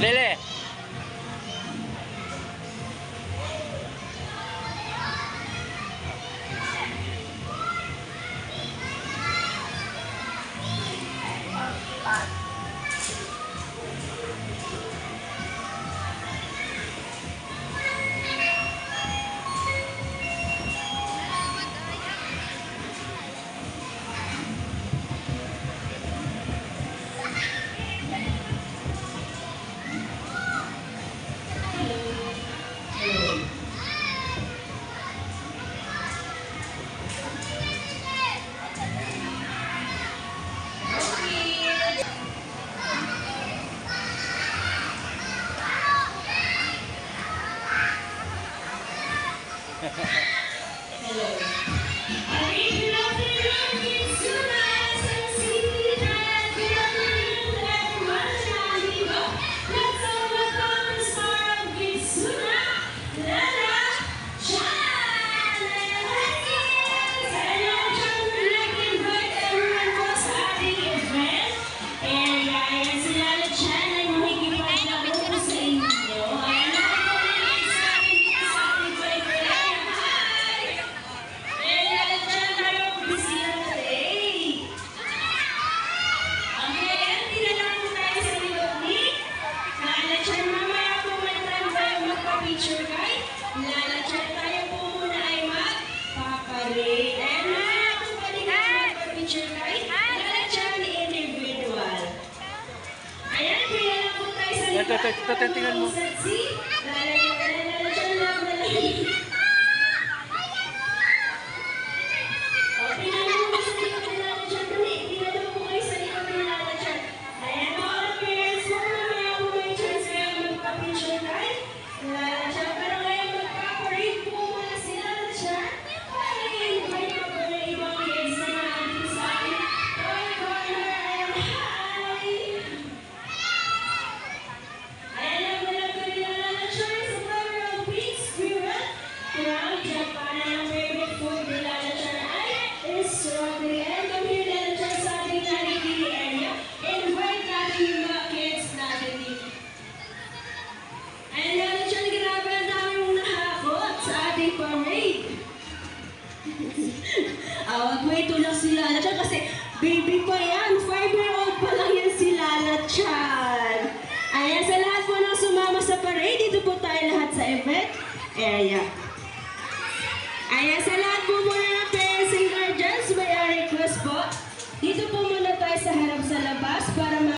Lele. Hello. Magpa-picture guide. Lala chat individual. Ayan, kaya lang po tayo sa Ito, ito, tingnan mo. Lala chat lang. Lala chat lang. wait. Ah, wait to lang si Lala Chan kasi baby pa yan. Five-year-old pa lang yan si Lala Chan. Ayan, sa lahat po nang sumama sa parade, dito po tayo lahat sa event area. Ayan, sa lahat